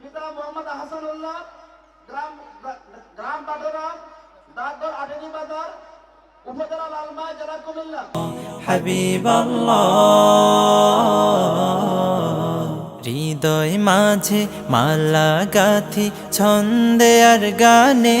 পিতা মোহাম্মদ হাসানুল্লাহ গ্রাম গ্রাম বাদরা দাদর আটেনি বাজার, উপজেলা লালমাই, জেলা কুমিল্লা। হাবিব হৃদয় মাঝে মালা গাথি ছন্দে আর গানে।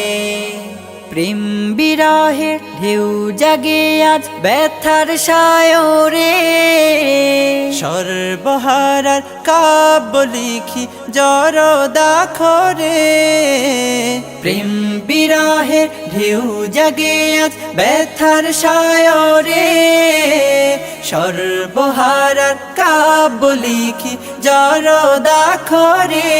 প্রেম বিরহে ঢেউ জাগে আজ ব্যথার সায়রে। সর্বহারার কাব্য লিখি জর দাখরে প্রেম বিরহে ঢেউ জাগে আজ ব্যথার সায়রে। সর্বহারার কাব্য লিখি জর দাখরে